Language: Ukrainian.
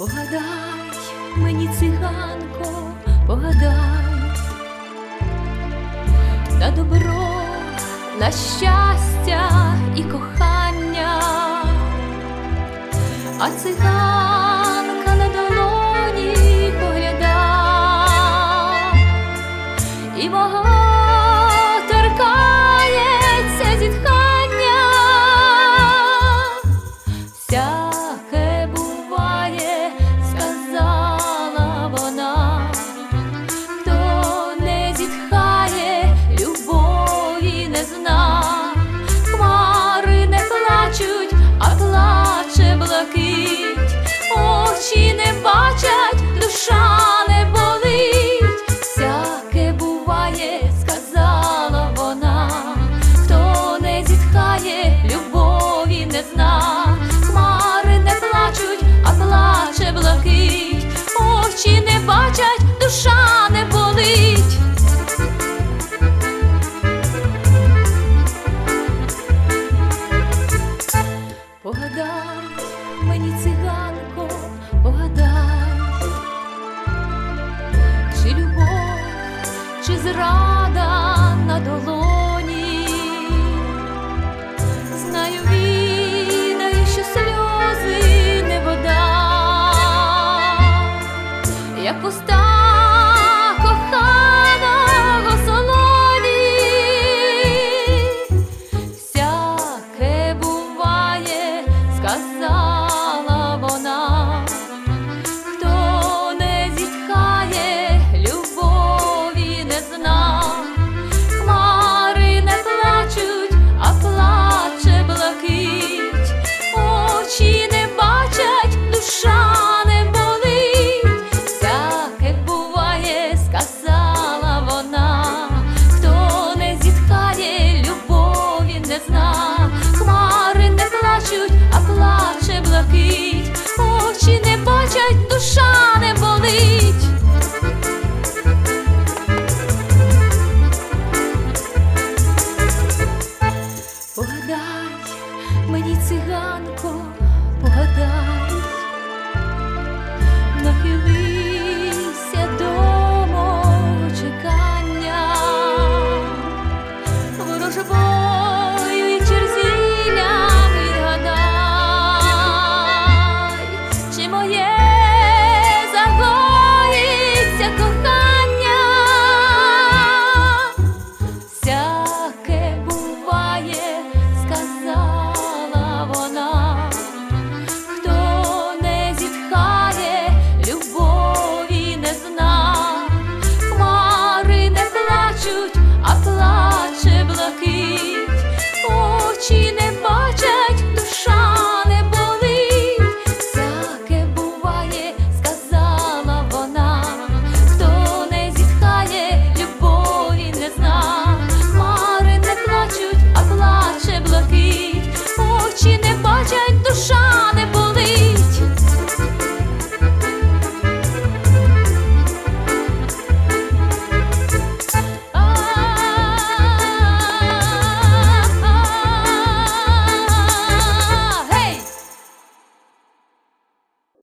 Погадай мені циганко, погадай на добро, на щастя і кохання, а циган. чи зрада на долоні, знаю віна, що сльози не вода, як пуста коханого солоні, всяке буває сказати. мені циганко погадай.